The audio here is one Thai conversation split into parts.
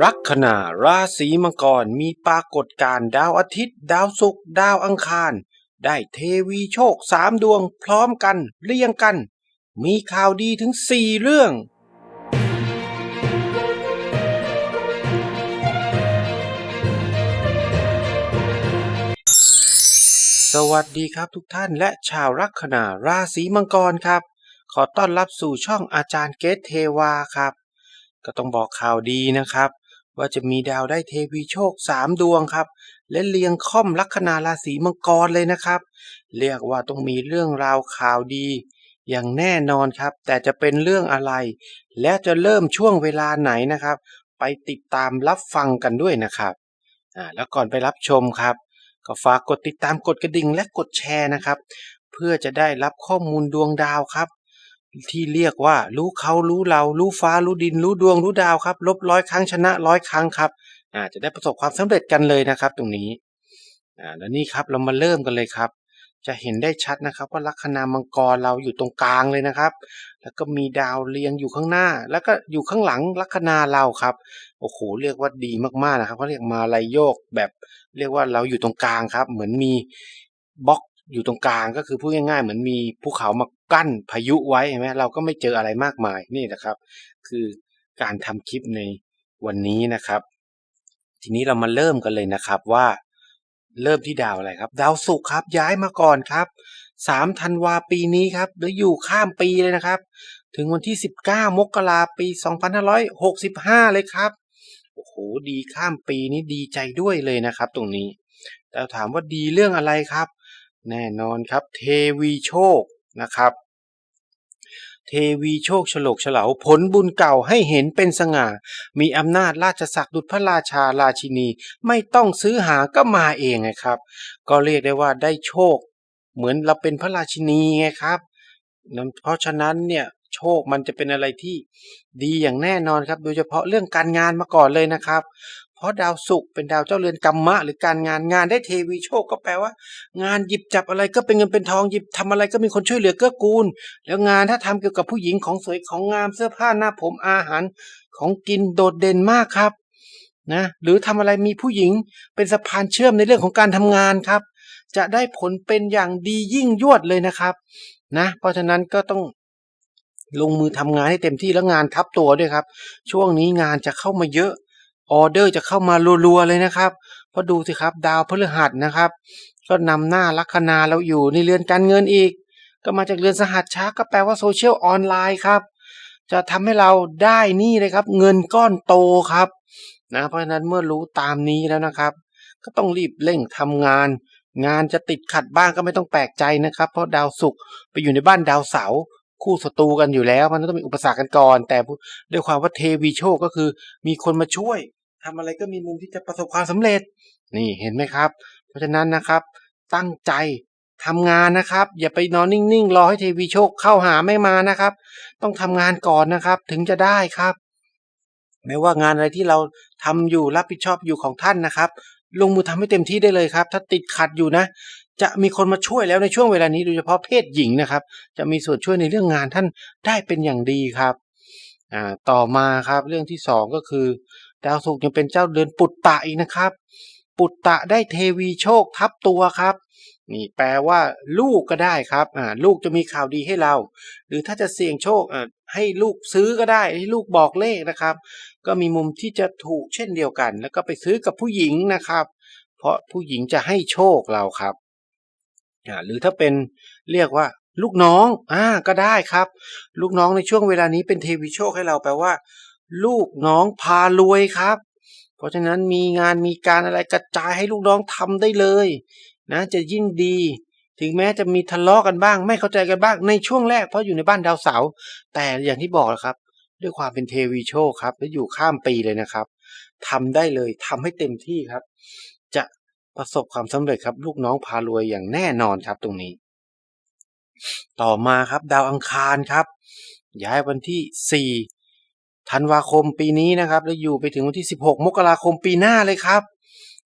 ลัคนาราศีมังกรมีปรากฏการณ์ดาวอาทิตย์ ดาวศุกร์ดาวอังคาร ได้เทวีโชคสามดวงพร้อมกันเรียงกัน มีข่าวดีถึงสี่เรื่อง สวัสดีครับทุกท่านและชาวลัคนาราศีมังกรครับ ขอต้อนรับสู่ช่องอาจารย์เกตเทวาครับ ก็ต้องบอกข่าวดีนะครับ ว่าจะมีดาวได้เทวีโชคสามดวงครับ และเรียงค่อมลัคนาราศีมังกรเลยนะครับ เรียกว่าต้องมีเรื่องราวข่าวดี อย่างแน่นอนครับ แต่จะเป็นเรื่องอะไร และจะเริ่มช่วงเวลาไหนนะครับ ไปติดตามรับฟังกันด้วยนะครับอ่าแล้วก่อนไปรับชมครับ ก็ฝากกดติดตามกดกระดิ่งและกดแชร์นะครับ เพื่อจะได้รับข้อมูลดวงดาวครับ ที่เรียกว่า รู้เขารู้เรา รู้ฟ้า รู้ดิน รู้ดวง รู้ดาวครับ ลบร้อยครั้งชนะร้อยครั้งครับอ่าจะได้ประสบความสำเร็จกันเลยนะครับ ตรงนี้อ่าแล้วนี่ครับเรามาเริ่มกันเลยครับ จะเห็นได้ชัดนะครับ ว่าลัคนามังกรเราอยู่ตรงกลางเลยนะครับ แล้วก็มีดาวเรียงอยู่ข้างหน้า แล้วก็อยู่ข้างหลังลัคนาเราครับโอ้โหเรียกว่าดีมากๆนะครับเขาเรียกมาลายโยกแบบ เรียกว่าเราอยู่ตรงกลางครับ เหมือนมีบล็อกอยู่ตรงกลางก็คือพูดง่ายๆ เหมือนมีภูเขามา กั้นพายุไว้เห็นไหมเราก็ไม่เจออะไรมากมายนี่นะครับ คือการทำคลิปในวันนี้นะครับ ทีนี้เรามาเริ่มกันเลยนะครับว่าเริ่มที่ดาวอะไรครับ ดาวศุกร์ครับย้ายมาก่อนครับสามธันวาปีนี้ครับแล้วอยู่ข้ามปีเลยนะครับ ถึงวันที่19มกราปี2565เลยครับโอ้โหดีข้ามปีนี้ดีใจด้วยเลยนะครับ ตรงนี้แต่ถามว่าดีเรื่องอะไรครับ แน่นอนครับ เทวีโชค นะครับเทวีโชคฉลกเฉลาผลบุญเก่าให้เห็นเป็นสง่า มีอำนาจราชศักดิ์ดุจพระราชาราชินี ไม่ต้องซื้อหาก็มาเองไงครับ ก็เรียกได้ว่าได้โชค เหมือนเราเป็นพระราชินีไงครับนั้นเพราะฉะนั้นเนี่ยโชคมันจะเป็นอะไรที่ดีอย่างแน่นอนครับ โดยเฉพาะเรื่องการงานมาก่อนเลยนะครับ เพราะดาวศุกร์เป็นดาวเจ้าเรือนกรรมะหรือการงานงานได้เทวีโชคก็แปลว่า งานหยิบจับอะไรก็เป็นเงินเป็นทองหยิบทำอะไรก็มีคนช่วยเหลือเกื้อกูล แล้วงานถ้าทำเกี่ยวกับผู้หญิงของสวยของงามเสื้อผ้าหน้าผมอาหารของกินโดดเด่นมากครับนะหรือทำอะไรมีผู้หญิงเป็นสะพานเชื่อมในเรื่องของการทำงานครับ จะได้ผลเป็นอย่างดียิ่งยวดเลยนะครับนะเพราะฉะนั้นก็ต้องลงมือทำงานให้เต็มที่แล้วงานทับตัวด้วยครับ ช่วงนี้งานจะเข้ามาเยอะ ออเดอร์จะเข้ามารัวๆเลยนะครับ เพราะดูสิครับดาวพฤหัสนะครับ ก็นำหน้าลัคนาเราอยู่ในเรือนการเงินอีก ก็มาจากเรือนสหัสช้าก็แปลว่าโซเชียลออนไลน์ครับ จะทำให้เราได้นี่เลยครับ เงินก้อนโตครับนะเพราะฉะนั้นเมื่อรู้ตามนี้แล้วนะครับ ก็ต้องรีบเร่งทำงาน งานจะติดขัดบ้างก็ไม่ต้องแปลกใจนะครับ เพราะดาวศุกร์ไปอยู่ในบ้านดาวเสาร์ คู่ศัตรูกันอยู่แล้ว มันต้องมีอุปสรรคกันก่อน แต่ด้วยความว่าเทวีโชคก็คือ มีคนมาช่วยทำอะไรก็มีมุมที่จะประสบความสำเร็จ นี่เห็นไหมครับ เพราะฉะนั้นนะครับ ตั้งใจทำงานนะครับ อย่าไปนอนนิ่งๆรอให้เทวีโชคเข้าหาไม่มานะครับ ต้องทำงานก่อนนะครับ ถึงจะได้ครับไม่ว่างานอะไรที่เราทำอยู่รับผิดชอบอยู่ของท่านนะครับ ลงมือทำให้เต็มที่ได้เลยครับ ถ้าติดขัดอยู่นะ จะมีคนมาช่วยแล้วในช่วงเวลานี้โดยเฉพาะเพศหญิงนะครับ จะมีส่วนช่วยในเรื่องงานท่านได้เป็นอย่างดีครับต่อมาครับเรื่องที่สองก็คือ ดาวศุกร์ยังเป็นเจ้าเดือนปุตตะอีกนะครับ ปุตตะได้เทวีโชคทับตัวครับนี่แปลว่าลูกก็ได้ครับอ่าลูกจะมีข่าวดีให้เรา หรือถ้าจะเสี่ยงโชคอ่าให้ลูกซื้อก็ได้ให้ลูกบอกเลขนะครับ ก็มีมุมที่จะถูกเช่นเดียวกัน แล้วก็ไปซื้อกับผู้หญิงนะครับ เพราะผู้หญิงจะให้โชคเราครับ หรือถ้าเป็นเรียกว่าลูกน้องอ่าก็ได้ครับ ลูกน้องในช่วงเวลานี้เป็นเทวีโชคให้เราแปลว่า ลูกน้องพารวยครับ เพราะฉะนั้นมีงานมีการอะไรกระจายให้ลูกน้องทำได้เลยนะจะยิ่งดี ถึงแม้จะมีทะเลาะกันบ้าง ไม่เข้าใจกันบ้างในช่วงแรกเพราะอยู่ในบ้านดาวเสาร์แต่อย่างที่บอกครับ ด้วยความเป็นเทวีโชคครับ และอยู่ข้ามปีเลยนะครับทำได้เลยทำให้เต็มที่ครับ ประสบความสำเร็จครับ ลูกน้องพารวยอย่างแน่นอนครับตรงนี้ ต่อมาครับดาวอังคารครับ ย้ายวันที่ 4 ธันวาคมปีนี้นะครับ แล้วอยู่ไปถึงวันที่ 16 มกราคมปีหน้าเลยครับ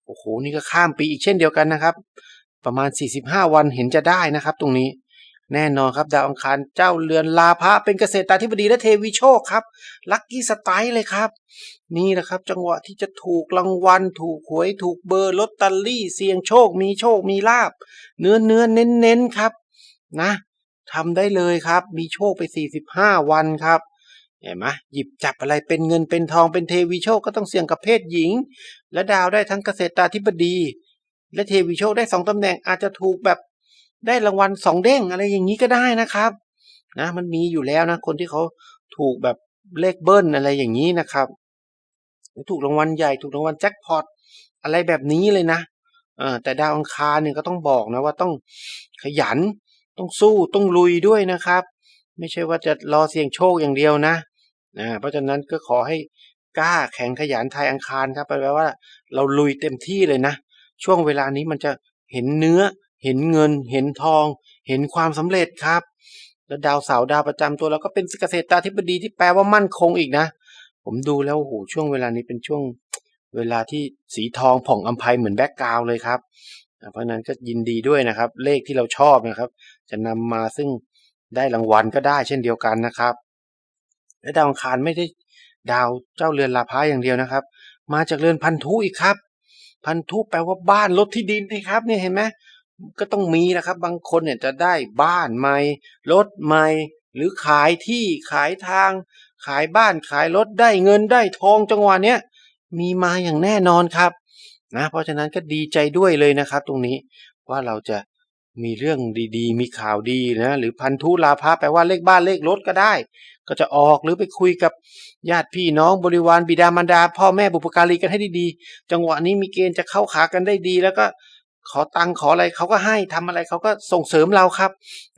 โอ้โหนี่ก็ข้ามปีอีกเช่นเดียวกันนะครับ ประมาณ 45 วันเห็นจะได้นะครับ ตรงนี้ แน่นอนครับดาวอังคารเจ้าเรือนลาพระเป็นเกษตราธิบดีและเทวีโชคครับ ลัคกี้สไตล์เลยครับ นี่แหละครับ จังหวะที่จะถูกรางวัล ถูกหวยถูกเบอร์ลอตเตอรี่ เสี่ยงโชค มีโชคมีลาบ เนื้อเนื้อเน้นเน้นครับ นะทำได้เลยครับ มีโชคไป 45 วันครับเห็นไหมหยิบจับอะไรเป็นเงินเป็นทองเป็นเทวีโชคก็ต้องเสี่ยงกับเพศหญิง และดาวได้ทั้งเกษตราธิบดี และเทวีโชคได้สองตำแหน่งอาจจะถูกแบบ ได้รางวัลสองเด้งอะไรอย่างนี้ก็ได้นะครับ นะ มันมีอยู่แล้วนะ คนที่เขาถูกแบบเลขเบิ้ลอะไรอย่างนี้นะครับถูกรางวัลใหญ่ถูกรางวัลแจ็คพอตอะไรแบบนี้เลยนะเออแต่ดาวอังคารเนี่ยก็ต้องบอกนะว่าต้องขยันต้องสู้ต้องลุยด้วยนะครับ ไม่ใช่ว่าจะรอเสี่ยงโชคอย่างเดียวนะนะเพราะฉะนั้นก็ขอให้กล้าแข็งขยันทายอังคารครับแปลว่าเราลุยเต็มที่เลยนะ ช่วงเวลานี้มันจะเห็นเนื้อ เห็นเงิน เห็นทอง เห็นความสำเร็จครับ แล้วดาวเสาดาวประจำตัวเราก็เป็นเกษตราธิบดีที่แปลว่ามั่นคงอีกนะ ผมดูแล้วโอ้โหช่วงเวลานี้เป็นช่วงเวลาที่สีทองผ่องอัมภัยเหมือนแบ็กกราวเลยครับ เพราะนั้นก็ยินดีด้วยนะครับ เลขที่เราชอบนะครับ จะนำมาซึ่งได้รางวัลก็ได้เช่นเดียวกันนะครับ และดาวอังคารไม่ได้ดาวเจ้าเรือนลาพาอย่างเดียวนะครับ มาจากเรือนพันธุอีกครับ พันธุแปลว่าบ้านรถที่ดินนะครับเนี่ยเห็นไหม ก็ต้องมีนะครับ บางคนเนี่ยจะได้บ้านใหม่ รถใหม่ หรือขายที่ขายทาง ขายบ้านขายรถได้เงินได้ทองจังหวะเนี้ยมีมาอย่างแน่นอนครับนะเพราะฉะนั้นก็ดีใจด้วยเลยนะครับ ตรงนี้ว่าเราจะมีเรื่องดีๆ มีข่าวดีนะหรือพันธุลาภะแปลว่าเลขบ้านเลขรถก็ได้ ก็จะออกหรือไปคุยกับญาติพี่น้องบริวารบิดามารดา พ่อแม่บุปการีกันให้ดีๆ จังหวะนี้มีเกณฑ์จะเข้าขากันได้ดี แล้วก็ ขอตังค์ขออะไรเขาก็ให้ทำอะไรเขาก็ส่งเสริมเราครับ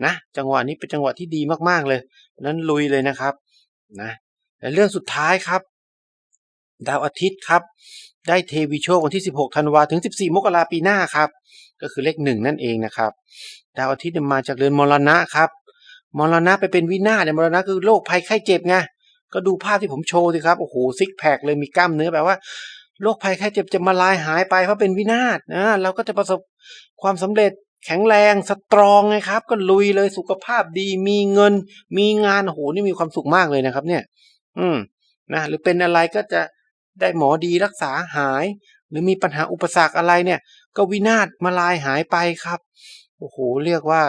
นะจังหวะนี้เป็นจังหวะที่ดีมากๆเลยนั้นลุยเลยนะครับนะและเรื่องสุดท้ายครับ ดาวอาทิตย์ครับ ได้เทวีโชควันที่ 16ธันวาถึง 14 มกราปีหน้าครับ ก็คือเลขหนึ่งนั่นเองนะครับ ดาวอาทิตย์มาจากเรือนมรณะครับมรณะไปเป็นวินาศเนี่ยมรณะคือโรคภัยไข้เจ็บไงก็ดูภาพที่ผมโชว์สิครับโอ้โหซิกแพคเลยมีกล้ามเนื้อแบบว่า โรคภัยไข้เจ็บจะมาลายหายไปเพราะเป็นวินาศนะเราก็จะประสบความสำเร็จแข็งแรงสตรองไงครับ ก็ลุยเลยสุขภาพดี มีเงิน มีงานโอ้โหนี่มีความสุขมากเลยนะครับ เนี่ย อืมนะหรือเป็นอะไรก็จะได้หมอดีรักษาหาย หรือมีปัญหาอุปสรรคอะไรเนี่ย ก็วินาศมาลายหายไปครับโอ้โหเรียกว่า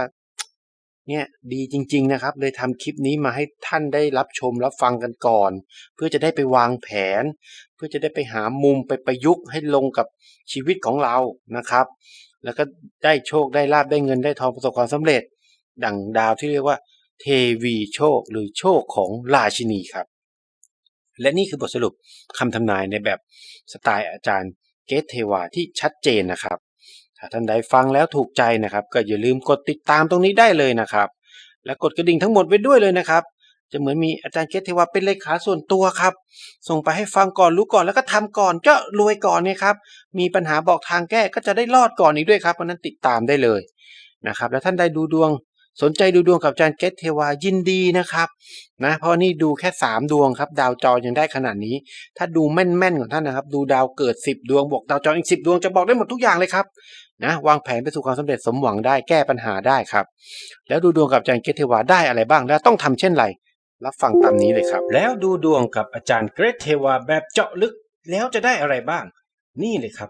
เนี่ยดีจริง ๆนะครับ เลยทำคลิปนี้มาให้ท่านได้รับชมรับฟังกันก่อน เพื่อจะได้ไปวางแผน เพื่อจะได้ไปหามุมไปประยุกต์ให้ลงกับชีวิตของเรานะครับ แล้วก็ได้โชคได้ลาบได้เงินได้ทองประสบความสำเร็จ ดังดาวที่เรียกว่า เทวีโชคหรือโชคของราชินีครับ และนี่คือบทสรุปคำทำนายในแบบสไตล์อาจารย์เกตเทวาที่ชัดเจนนะครับ ถ้าท่านใดฟังแล้วถูกใจนะครับ ก็อย่าลืมกดติดตามตรงนี้ได้เลยนะครับ และกดกระดิ่งทั้งหมดไว้ด้วยเลยนะครับ จะเหมือนมีอาจารย์เกตเทวาเป็นเลขาส่วนตัวครับ ส่งไปให้ฟังก่อนรู้ก่อนแล้วก็ทำก่อนก็รวยก่อนเนี่ยครับ มีปัญหาบอกทางแก้ก็จะได้รอดก่อนอีกด้วยครับเพราะนั้นติดตามได้เลยนะครับ แล้วท่านใดดูดวง สนใจดูดวงกับอาจารย์เกตเทวายินดีนะครับนะเพราะนี่ดูแค่ 3 ดวงครับ ดาวจรยังได้ขนาดนี้ ถ้าดูแม่นๆของท่านนะครับ ดูดาวเกิด 10 ดวงบอกดาวจรอีก 10 ดวงจะบอกได้หมดทุกอย่างเลยครับนะวางแผนไปสู่ความสำเร็จสมหวังได้แก้ปัญหาได้ครับ แล้วดูดวงกับอาจารย์เกตเทวาได้อะไรบ้างแล้วต้องทำเช่นไรรับฟังตามนี้เลยครับ แล้วดูดวงกับอาจารย์เกรทเทวาแบบเจาะลึกแล้วจะได้อะไรบ้าง นี่เลยครับ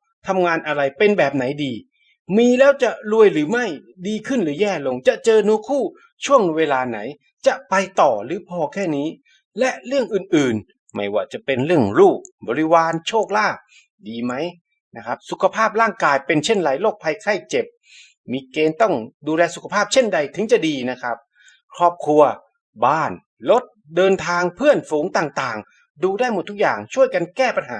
ทำงานอะไรเป็นแบบไหนดี มีแล้วจะรวยหรือไม่ดีขึ้นหรือแย่ลง จะเจอนื้อคู่ช่วงเวลาไหน จะไปต่อหรือพอแค่นี้ และเรื่องอื่นๆ ไม่ว่าจะเป็นเรื่องลูกบริวารโชคลาภดีไหมนะครับ สุขภาพร่างกายเป็นเช่นไรโรคภัยไข้เจ็บ มีเกณฑ์ต้องดูแลสุขภาพเช่นใดถึงจะดีนะครับ ครอบครัว บ้านรถเดินทางเพื่อนฝูงต่างๆ ดูได้หมดทุกอย่างช่วยกันแก้ปัญหา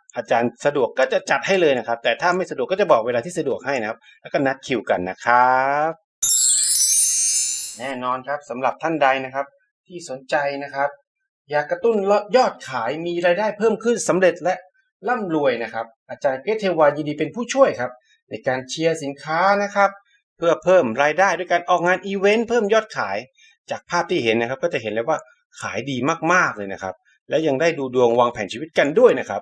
อาจารย์สะดวกก็จะจัดให้เลยนะครับ แต่ถ้าไม่สะดวกก็จะบอกเวลาที่สะดวกให้นะครับ แล้วก็นัดคิวกันนะครับ แน่นอนครับสำหรับท่านใดนะครับ ที่สนใจนะครับ อยากกระตุ้นยอดขายมีรายได้เพิ่มขึ้นสำเร็จและร่ำรวยนะครับ อาจารย์เกรเทวายินดีเป็นผู้ช่วยครับ ในการเชียร์สินค้านะครับ เพื่อเพิ่มรายได้ด้วยการออกงานอีเวนต์เพิ่มยอดขาย จากภาพที่เห็นนะครับ ก็จะเห็นเลยว่าขายดีมากๆเลยนะครับ และยังได้ดูดวงวางแผนชีวิตกันด้วยนะครับ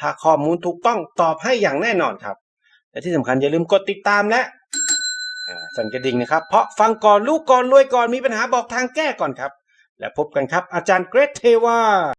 ถ้าข้อมูลถูกต้องตอบให้อย่างแน่นอนครับ และที่สำคัญอย่าลืมกดติดตามและสั่นกระดิ่งนะครับ เพราะฟังก่อนรู้ก่อนรวยก่อนมีปัญหาบอกทางแก้ก่อนครับ และพบกันครับอาจารย์เกรทเทวา